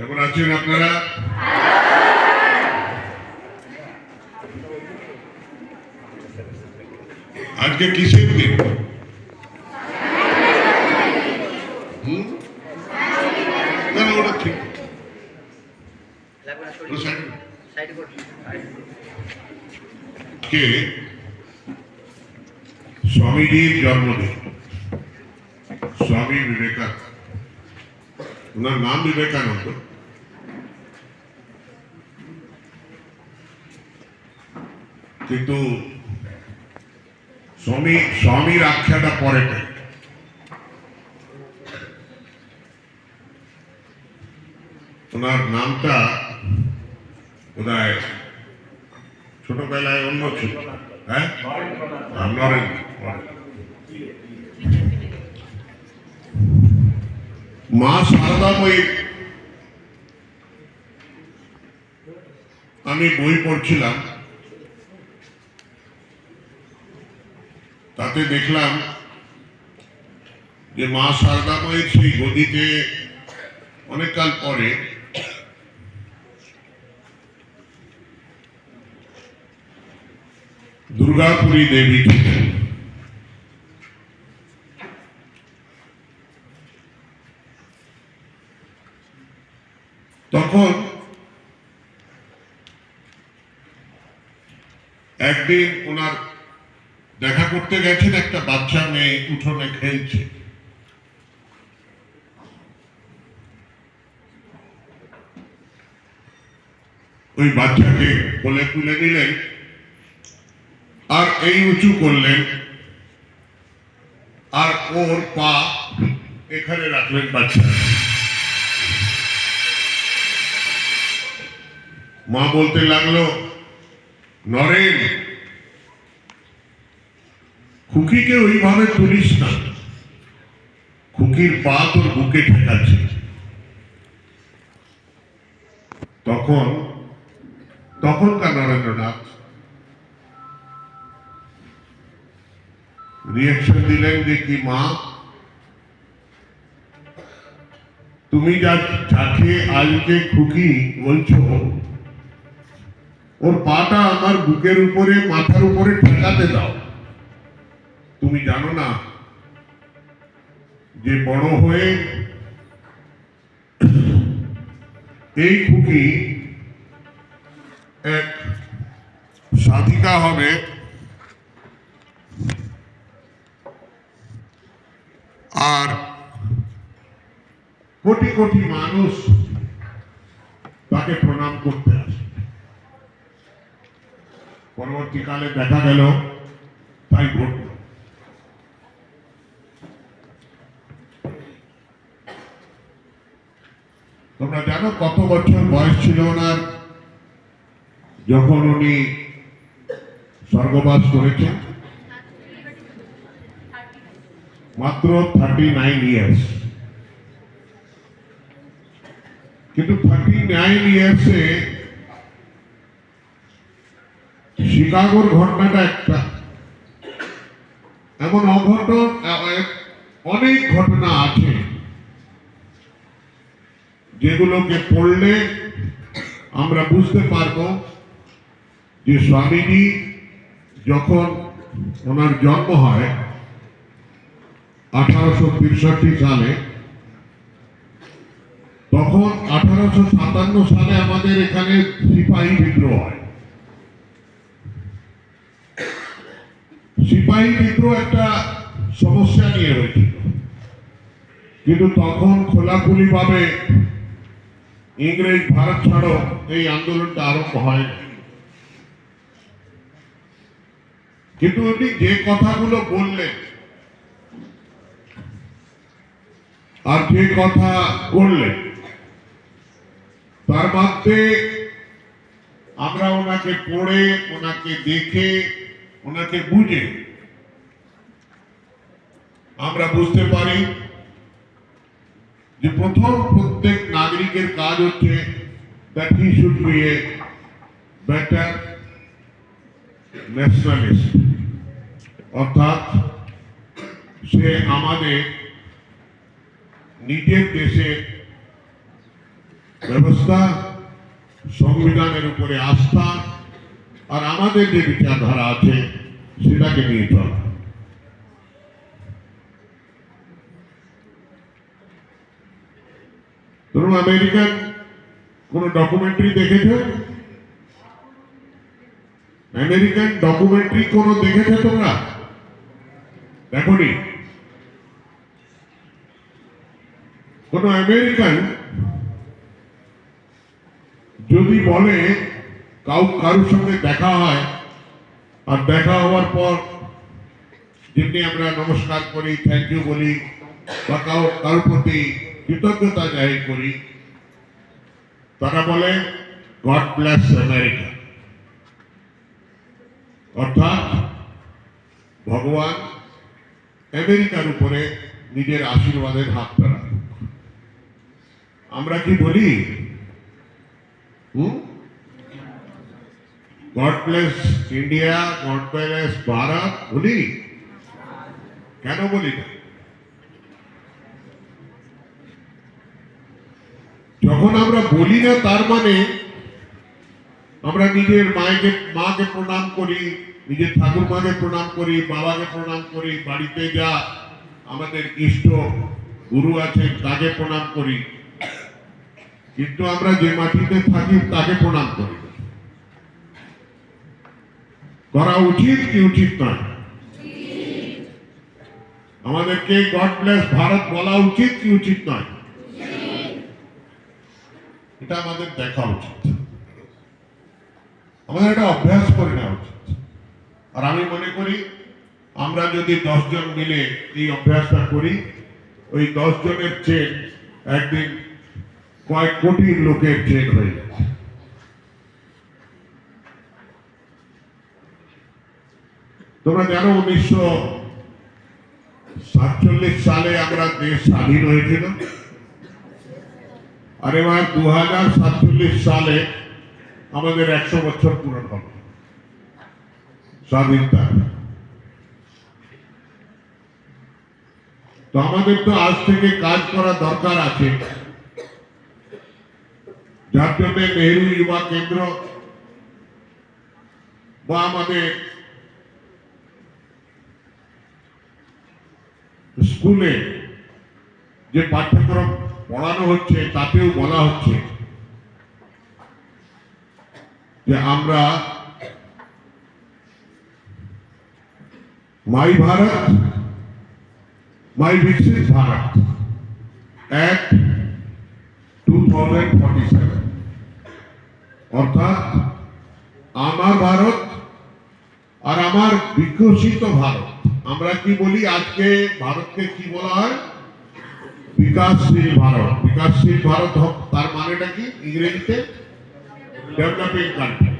কেমন আছেন আপনারা? আজকে কিসের দিন? স্বামীজির জন্মদিন। স্বামী বিবেকানন্দ। ওনার নাম বিবেকানন্দ। কিন্তু স্বামী, স্বামীর আখ্যাটা পরে পাই ওনার নামটা বোধহয় ছোটবেলায় অন্য ছিল হ্যাঁ? নরেন্দ্র মা সারদাময়ী আমি বই পড়ছিলাম। তাতে দেখলাম যে মা সারদাময়ীর সেই গদিতে অনেককাল পরে দুর্গাপুরী দেবী তখন একদিন ওনার দেখা করতে গেছেন, একটা বাচ্চা মেয়ে উঠোনে খেলছে। ওই বাচ্চাকে কোলে তুলে নিলেন আর এই উঁচু করলেন। আর ওর পা এখানে রাখলেন বাচ্চা। মা বলতে লাগল, নরেন খুকিকে ওইভাবে তুলিস না। খুকির পা তোর বুকে ঠেকাচ্ছে। তখন তখনকার নরেন্দ্রনাথ রিয়াকশন দিলেন যে, কি মা, তুমি যা যাকে আজকে খুকি বলছো, ওর পাটা আমার বুকের উপরে, মাথার উপরে ঠেকাতে দাও। তুমি জানো না যে বড় হয়ে এই খুকি এক সাধিকা হবে। আর কোটি কোটি মানুষ তাকে প্রণাম করতে আসে। পরবর্তীকালে দেখা গেল তাই ঘটল তোমরা জানো কত বছর বয়স ছিল ওনার? যখন উনি স্বর্গবাস করেছেন। মাত্র থার্টি নাইন ইয়ার্স কিন্তু থার্টি নাইন ইয়ার্সে শিকাগোর ঘটনাটা একটা। এমন অঘটন অনেক ঘটনা আছে। যেগুলোকে পড়লে আমরা বুঝতে পারব যে স্বামীজি যখন ওনার জন্ম হয় আঠারোশো সালে, তখন আঠারোশো সাতান্ন সালে আমাদের এখানে সিপাহী বিদ্রোহ হয়। সিপাহী বিদ্রোহ একটা সমস্যা নিয়ে হয়েছিল কিন্তু তখন খোলাখুলি ভাবে ইংরেজ ভারত ছাড়ো, এই আন্দোলনটা আরম্ভ হয়নি। কিন্তু উনি যে কথাগুলো বললেন, আর যে কথা করলেন তার মধ্যে আমরা ওনাকে পড়ে, ওনাকে দেখে, ওনাকে বুঝে আমরা বুঝতে পারি যে প্রথম প্রত্যেক নাগরিকের কাজ হচ্ছে that he should be a better nationalist অর্থাৎ সে আমাদের নিজের দেশের ব্যবস্থা, সংবিধানের উপরে আস্থা আর আমাদের যে বিচারধারা আছে, সেটাকে নিয়ে চলা। ধরুন আমেরিকান কোন ডকুমেন্টারি দেখেছ? আমেরিকান ডকুমেন্টারি কোন দেখেছ তোমরা? দেখনি? কোন আমেরিকান যদি বলে কাউ কারোর সঙ্গে দেখা হয়, আর দেখা হওয়ার পর যেমনি আমরা নমস্কার করি থ্যাংক ইউ বলি, বা কারোর প্রতি কৃতজ্ঞতা জাহির করি। তারা বলে, গড ব্লেস আমেরিকা। অর্থাৎ ভগবান আমেরিকার উপরে নিজের আশীর্বাদের হাত রাখুক। আমরা কি বলি? God bless India, God bless Bharat বলি? কেন বলি না? যখন আমরা বলি না তার মানে আমরা নিজের মায়েকে, মাকে প্রণাম করি, নিজের ঠাকুর মাকে প্রণাম করি, বাবাকে প্রণাম করি, বাড়িতে যা আমাদের ইষ্ট গুরু আছেন তাকে প্রণাম করি। কিন্তু আমরা যে মাটিতে থাকি তাকে প্রণাম করি। করা উচিত কি উচিত নয়? আমাদেরকে গড ব্লেস ভারত বলা উচিত কি উচিত নয়? এটা আমাদের দেখা উচিত। আমাদের এটা অভ্যাস করে নেওয়া উচিত। আর আমি মনে করি, আমরা যদি দশজন মিলে এই অভ্যাসটা করি, ওই দশ জনের চেন একদিন কয়েক কোটি লোকের চেন হয়ে তোমরা জানো, উনিশশো সাতচল্লিশ সালে আমরা দেশ স্বাধীন হয়েছিল। আর এবার দু হাজার সাতচল্লিশ সালে আমাদের একশো বছর পূরণ হবে। স্বাধীনতা তো আমাদের তো আজ থেকে কাজ করা দরকার আছে। যার জন্য নেহরু যুবা কেন্দ্র বা আমাদের স্কুলে যে পাঠ্যক্রম পড়ানো হচ্ছে, তাতেও বলা হচ্ছে যে আমরা my Bharat, my Viksit Bharat at two thousand forty seven অর্থাৎ আমার ভারত আর আমার বিকশিত ভারত। আমরা কি বলি আজকে? ভারতকে কি বলা হয়? বিকাশশীল ভারত। বিকাশশীল ভারত হোক, তার মানেটা কি? ইংরেজিতে ডেভেলপিং কান্ট্রি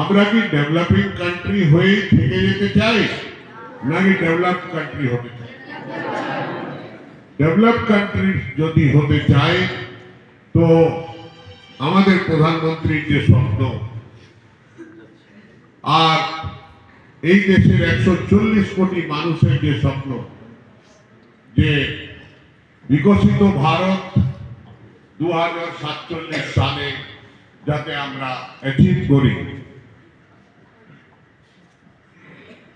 আমরা কি ডেভেলপিং কান্ট্রি হয়ে থেকে যেতে চাই, নাকি ডেভেলপ কান্ট্রি হতে চাই? ডেভেলপ কান্ট্রি যদি হতে চায় তো আমাদের প্রধানমন্ত্রীর যে স্বপ্ন, আর এই দেশের একশো চল্লিশ কোটি মানুষের যে স্বপ্ন, যে বিকশিত ভারত দু হাজার সাতচল্লিশ সালে যাতে আমরা অ্যাচিভ করি।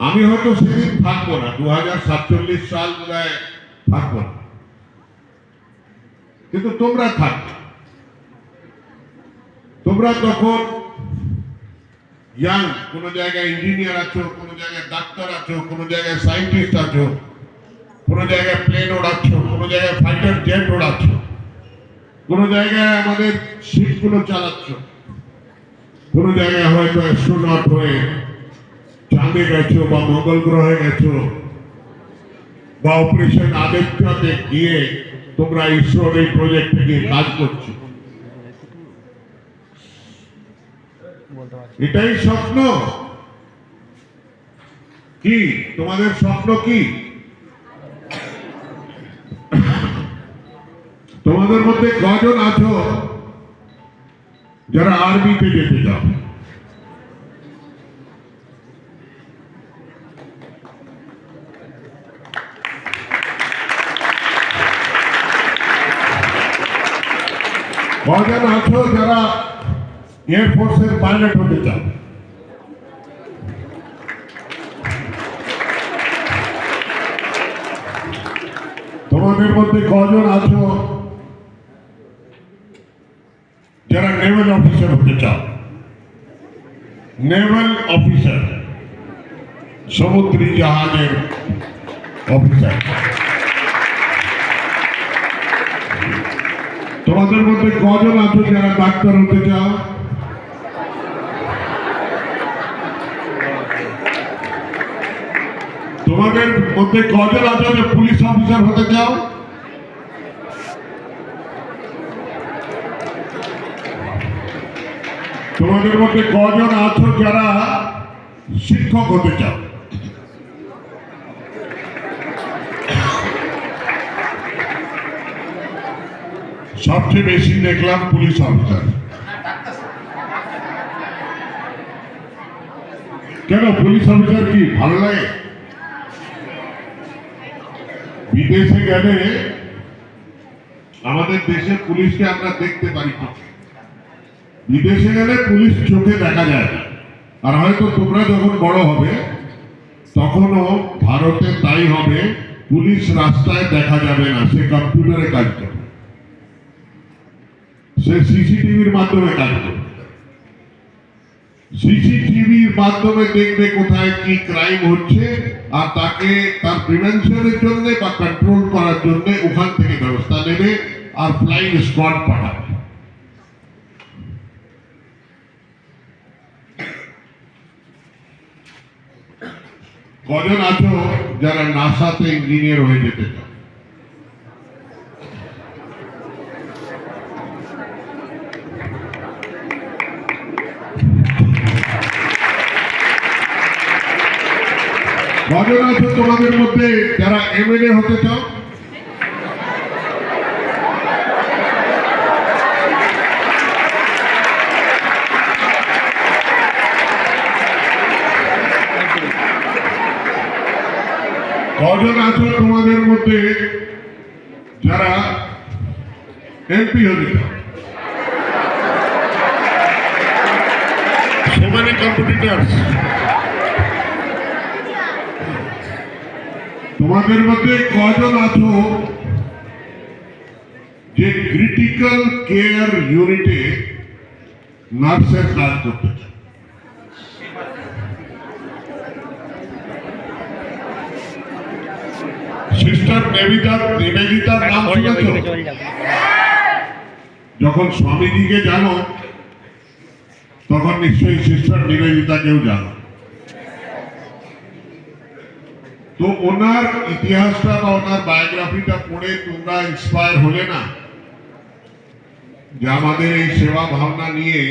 আমি হয়তো সেদিন থাকব না দু হাজার সাতচল্লিশ সাল বোধহয় থাকব না। কিন্তু তোমরা থাকবে। তোমরা তখন ইয়াং কোনো জায়গায় ইঞ্জিনিয়ার আছো, কোনো জায়গায় ডাক্তার আছো, কোনো জায়গায় সায়েন্টিস্ট আছো কোনো জায়গায় প্লেন ওড়াচ্ছ, কোনো জায়গায় ফাইটার জেট ওড়াচ্ছ, কোনো জায়গায় আমাদের শিপগুলো চালাচ্ছ। কোনো জায়গায় হয়তো অ্যাস্ট্রোনট হয়ে চাঁদে গেছো বা মঙ্গল গ্রহে গেছো বা অপারেশন আদিত্যতে গিয়ে তোমরা ঈশ্বর এই প্রজেক্টে গিয়ে কাজ করছ। এটাই স্বপ্ন। কি? তোমাদের স্বপ্ন কি? তোমাদের মধ্যে কজন আছো? যারা আর্মিতে যেতে চাও। কজন আছো যারা এয়ারফোর্সের পাইলট হতে চাও? তোমাদের মধ্যে কজন আছো যারা নেভেল অফিসার হতে চাও? নেভেল অফিসার, সমুদ্রী জাহাজের অফিসার। তোমাদের মধ্যে কজন আছো যারা ডাক্তার হতে চাও? তোমাদের মধ্যে কজন আছো যে পুলিশ অফিসার হতে চাও? তোমাদের মধ্যে কজন আছো যারা শিক্ষক হতে চাও? সবচেয়ে বেশি দেখলাম পুলিশ অফিসার। কেন পুলিশ অফিসার কি ভালো লাগে? বিদেশে গেলে আমাদের দেশের পুলিশকে আমরা দেখতে পারি বিদেশে গেলে পুলিশ চোখে দেখা যায় না। আর হয়তো তোমরা যখন বড় হবে, তখনও ভারতে তাই হবে, পুলিশ রাস্তায় দেখা যাবে না, সে কম্পিউটারে কাজ করবে সে সিসিটিভির মাধ্যমে কাজ করবে সিসিটিভির মাধ্যমে দেখবে কোথায় কি ক্রাইম হচ্ছে, আর তাকে তার প্রিভেনশনের জন্য বা কন্ট্রোল করার জন্য ওখান থেকে ব্যবস্থা নেবে, আর ফ্লাইং স্কোয়াড পাঠাবে। কজন আছো যারা নাসাতে ইঞ্জিনিয়ার হয়ে যেতে চাও? কজন আছো তোমাদের মধ্যে যারা এমএলএ হতে চাও? কজন আছো তোমাদের মধ্যে যারা এমপি হতে চাও? So many competitors. তোমাদের মধ্যে কজন আছো যে ক্রিটিক্যাল কেয়ার ইউনিটে নার্সের কাজ করতে চাও নেবিতা নিবেদিতার নাম শুনেছ যখন স্বামীজিকে জানো তখন নিশ্চয়ই সিস্টার নিবেদিতাকেও জানো। তো ওনার ইতিহাসটা বা ওনার বায়োগ্রাফিটা পড়ে তোমরা ইন্সপায়ার হলে না যে আমাদের এই সেবা ভাবনা নিয়ে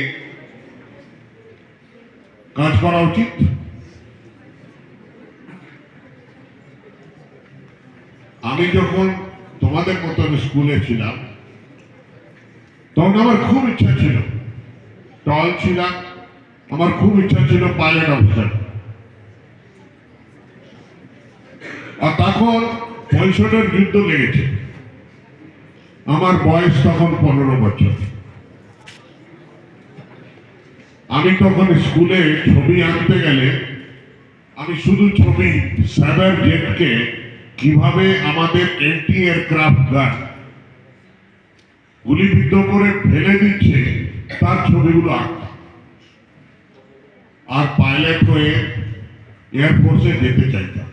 কাজ করা উচিত। আমি যখন তোমাদের মতন স্কুলে ছিলাম, তখন আমার খুব ইচ্ছা ছিল। টল ছিলাম, আমার খুব ইচ্ছা ছিল পাইলট অফিসার। আর তখন পঁয়ষট্টির যুদ্ধ লেগেছে। আমার বয়স তখন পনেরো বছর। আমি তখন স্কুলে ছবি আনতে গেলে আমি শুধু ছবি সাইবার জেটকে কীভাবে আমাদের এন্টি এয়ারক্রাফট গান গুলিবিদ্ধ করে ফেলে দিচ্ছে তার ছবিগুলো আর পাইলট হয়ে এয়ারফোর্সে যেতে চাইতাম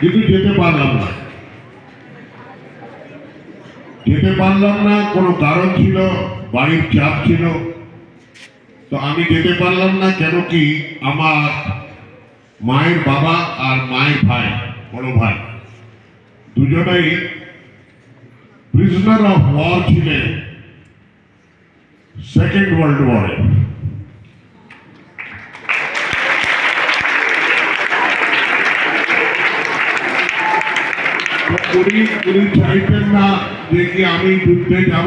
কিন্তু যেতে পারলাম না। যেতে পারলাম না, কোনো কারণ ছিল। বাড়ির চাপ ছিল। তো আমি যেতে পারলাম না, কেন কি আমার মায়ের বাবা আর মায়ের ভাই, বড় ভাই, দুজনেই প্রিজনার অফ ওয়ার ছিলেন সেকেন্ড ওয়ার্ল্ড ওয়ারে উনি উনি চাইতেন না যে কি আমি যুদ্ধে যাব।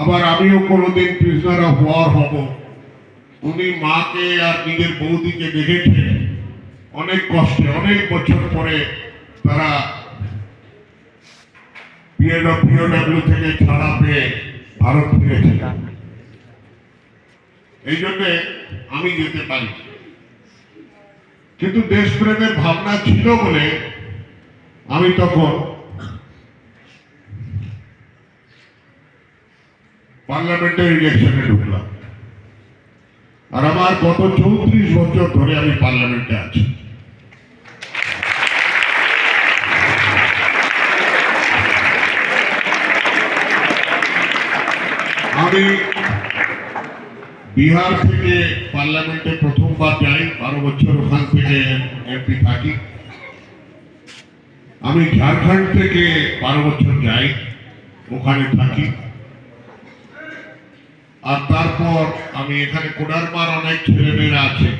আবার আমিও কোনোদিন প্রিজনার অফ ওয়ার হব। উনি মাকে আর নিজের বৌদিকে দেখেছেন অনেক কষ্টে, অনেক বছর পরে তারা পিএডব্লিউ থেকে ছাড়া পেয়ে ভারত ফিরেছিল। এই জন্যে আমি যেতে পারি। কিন্তু দেশপ্রেমের ভাবনা ছিল বলে আমি তখন পার্লামেন্টের ইলেকশনে ঢুকলাম। আর আমার গত চৌত্রিশ বছর ধরে আমি পার্লামেন্টে আছি। আমি বিহার থেকে পার্লামেন্টে প্রথমবার যাই, বারো বছর ওখান থেকে এমপি থাকি। আমি ঝাড়খণ্ড থেকে বারো বছর যাই, ওখানে থাকি। আর তারপর আমি এখানে কোডারমার অনেক ছেলেমেয়েরা আছে।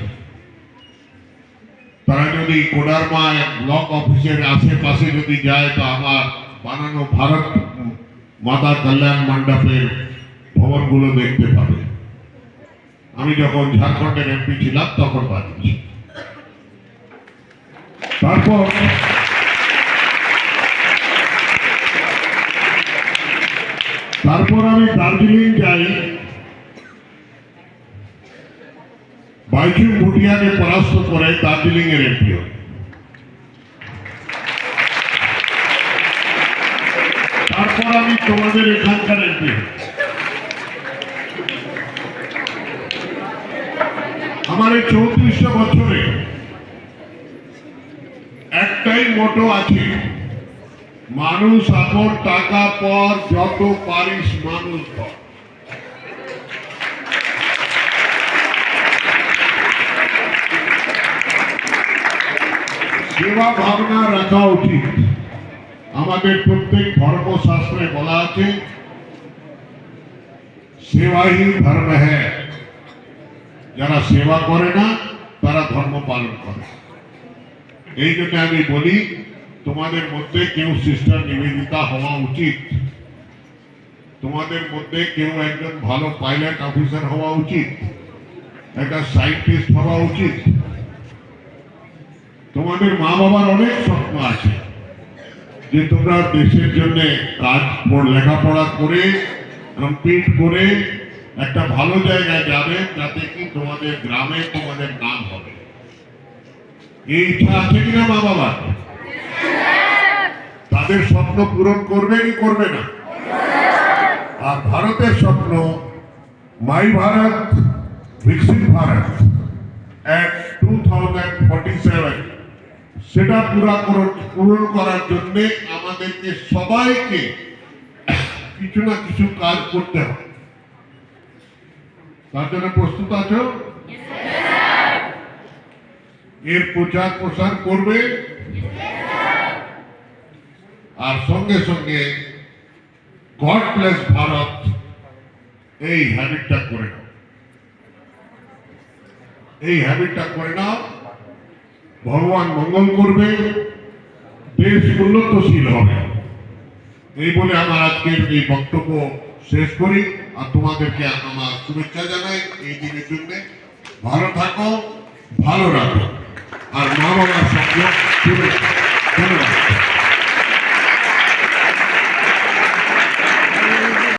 তারা যদি কোডারমা ব্লক অফিসের আশেপাশে যদি যায়, তো আমার বানানো ভারত মাতা কল্যাণ মণ্ডপের ভবনগুলো দেখতে পাবে। আমি যখন ঝাড়খণ্ডের এমপি ছিলাম, তখন বানিয়েছি। তারপর তারপর আমি দার্জিলিং যাই। বাইচু ভুটিয়াকে পরাস্ত করে দার্জিলিং এর এমপি হই তারপর আমি তোমাদের এখানকার এমপি আমার এই চৌত্রিশটা বছরে একটাই মোটো আছে, মানুষ আপন টাকা পর যত পারিস মানুষ ধর। সেবা ভাবনা রাখা উচিত। আমাদের প্রত্যেক ধর্মশাস্ত্রে বলা আছে সেবাই ধর্ম হ্যাঁ। যারা সেবা করে না, তারা ধর্ম পালন করে। এই জন্য আমি বলি, তোমাদের মধ্যে কেউ সিস্টার নিবেদিতা হওয়া উচিত। তোমাদের মধ্যে কেউ একজন ভালো পাইলট অফিসার হওয়া উচিত। একটা সাইন্টিস্ট হওয়া উচিত। তোমাদের মা বাবার অনেক স্বপ্ন আছে। যে তোমরা দেশের জন্য কাজ লেখাপড়া করে কমপ্লিট করে একটা ভালো জায়গায় যাবে যাতে কি তোমাদের গ্রামে তোমাদের নাম হবে। এই ইচ্ছা আছে কিনা মা বাবার তাদের স্বপ্ন পূরণ করবে কি করবে না? আর ভারতের স্বপ্ন, my Bharat, Viksit Bharat at two thousand forty seven সেটা পুরা পূরণ করার জন্য আমাদেরকে সবাইকে কিছু না কিছু কাজ করতে হবে। তার জন্য প্রস্তুত আছো? এর প্রচার প্রসার করবে? আর সঙ্গে সঙ্গে গড প্লেস ভারত এই হ্যাবিটটা করে নাও। এই হ্যাবিটটা করে নাও। ভগবান মঙ্গল করবে দেশ উন্নতশীল হবে। এই বলে আমার আজকের এই বক্তব্য শেষ করি, আর তোমাদেরকে আমার শুভেচ্ছা জানাই এই দিনের জন্য। ভালো থাকো, ভালো রাখো। আর মা বাবার সঙ্গে ধন্যবাদ।